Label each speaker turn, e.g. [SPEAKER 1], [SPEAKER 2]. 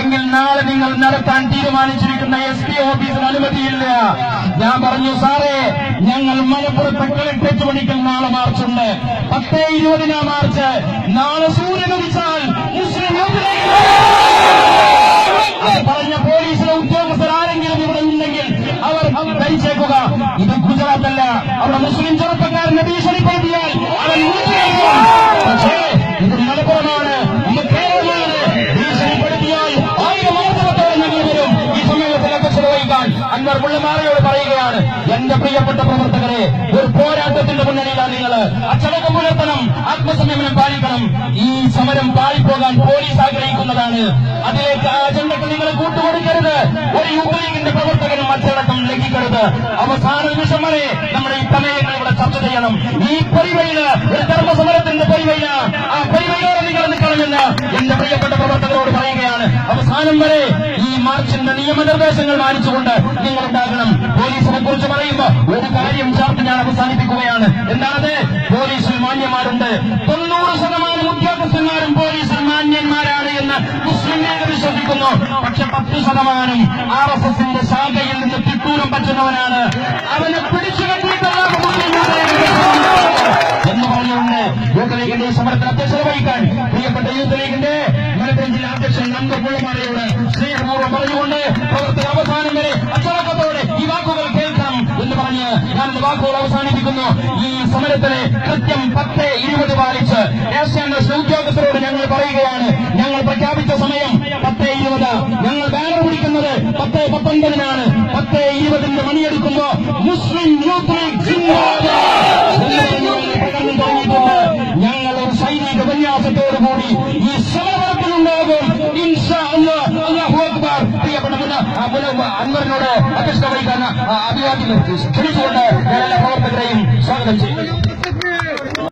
[SPEAKER 1] എങ്കിൽ നാളെ നിങ്ങൾ നടത്താൻ തീരുമാനിച്ചിരിക്കുന്ന എസ് പി ഓഫീസിന് അനുമതിയില്ല. ഞാൻ പറഞ്ഞു സാറേ ഞങ്ങൾ മലപ്പുറത്ത് കളക്ടറേറ്റ് പണിക്കൽ നാളെ മാർച്ചുണ്ട് പത്തേ ഇരുപതിനാ മാർച്ച് നാളെ സൂര്യൻ ഉദിച്ചാൽ മുസ്ലിം പറഞ്ഞ പോലീസിലെ ഉദ്യോഗസ്ഥർ ആരെങ്കിലും ഇവിടെ ഉണ്ടെങ്കിൽ അവർ ധരിച്ചേക്കുക. ഇത് ഗുജറാത്തല്ല. അവിടെ മുസ്ലിം ചെറുപ്പക്കാരനെ ഭീഷണിപ്പെടുത്തിയാൽ അവൻ പുള്ളിമാറയോട് പറയുകയാണ്. എന്റെ പ്രിയപ്പെട്ട പ്രവർത്തകരെ ഒരു പോരാട്ടത്തിന്റെ മുന്നണിയിലാണ് നിങ്ങൾ അച്ചടക്ക പുലർത്തണം ആത്മസംയമനം പാലിക്കണം. ഈ സമരം പാളിപ്പോകാൻ പോലീസ് ആഗ്രഹിക്കുന്നതാണ്. അതിലേക്ക് അജണ്ടക്ക് നിങ്ങൾ കൂട്ടുകൊടുക്കരുത്. ഒരു യൂത്ത് ലീഗിന്റെ പ്രവർത്തകനും അച്ചടക്കം ലംഘിക്കരുത്. അവസാന നിമിഷം വരെ നമ്മുടെ ഈ പ്രമേയങ്ങൾ ഇവിടെ ചർച്ച ചെയ്യണം. ഈ പരിവയിൽ ഒരു ധർമ്മസമരത്തിന്റെ പരിവയിൽ ആ പരിവയിലോടെ നിങ്ങൾ നിൽക്കണമെന്ന് എന്റെ പ്രിയപ്പെട്ട പ്രവർത്തകരോട് പറയുകയാണ്. അവസാനം വരെ മാർച്ചിന്റെ നിയമനിർദ്ദേശങ്ങൾ മാനിച്ചുകൊണ്ട് നിങ്ങൾ ഉണ്ടാകണം പോലീസിനെ കുറിച്ച് പറയുമ്പോൾ ഒരു കാര്യം ചേർത്ത് ഞാൻ അവസാനിപ്പിക്കുകയാണ്. എന്താണത്? പോലീസിൽ മാന്യന്മാരുണ്ട്. തൊണ്ണൂറ് ശതമാനം ഉദ്യോഗസ്ഥന്മാരും പോലീസിൽ മാന്യന്മാരാണ് എന്ന് മുസ്ലിം ലീഗ് വിശ്വസിക്കുന്നു. പക്ഷെ പത്ത് ശതമാനം ആർ എസ് എസിന്റെ ശാഖയിൽ നിന്ന് തിട്ടൂരം പറ്റുന്നവനാണ് അവനെ പിടിച്ചു കെട്ടിയിട്ടല്ല എന്ന് പറഞ്ഞുകൊണ്ട് യൂത്ത് ലീഗിന്റെ സമരത്തിൽ അധ്യക്ഷത വഹിക്കാൻ പ്രിയപ്പെട്ട യൂത്ത് ലീഗിന്റെ ജില്ലാ അധ്യക്ഷൻ നന്ദ പുള്ളമാലയോട് സ്നേഹപൂർവം പറഞ്ഞുകൊണ്ട് പ്രവർത്തന അവസാനം വരെ അച്ചടക്കത്തോടെ ഈ വാക്കുകൾ കേൾക്കണം എന്ന് പറഞ്ഞ് ഞാൻ വാക്കുകൾ അവസാനിപ്പിക്കുന്നു. ഈ സമരത്തിന് കൃത്യം പത്ത് ഇരുപത് പാലിച്ച് ഏഷ്യാനെറ്റ് ഉദ്യോഗസ്ഥരോട് ഞങ്ങൾ പറയുകയാണ് ഞങ്ങൾ പ്രഖ്യാപിച്ച സമയം പത്ത് ഇരുപത്. ഞങ്ങൾ ബാനർ പിടിക്കുന്നത് പത്ത് പത്തൊൻപതിനാണ്. പത്ത് ഇരുപതിന്റെ മണിയെടുക്കുമ്പോ മുസ്ലിം യൂത്ത് ലീഗ് ഞങ്ങൾ ഒരു സൈനിക വിന്യാസത്തോടുകൂടി ഈ അൻവറിനോട് അധ്യക്ഷത വഹിക്കാൻ ആ, അഭിവാദ്യം ക്ഷണിച്ചുകൊണ്ട് ഞാൻ എല്ലാ പ്രവർത്തകരെയും സ്വാഗതം ചെയ്യുന്നു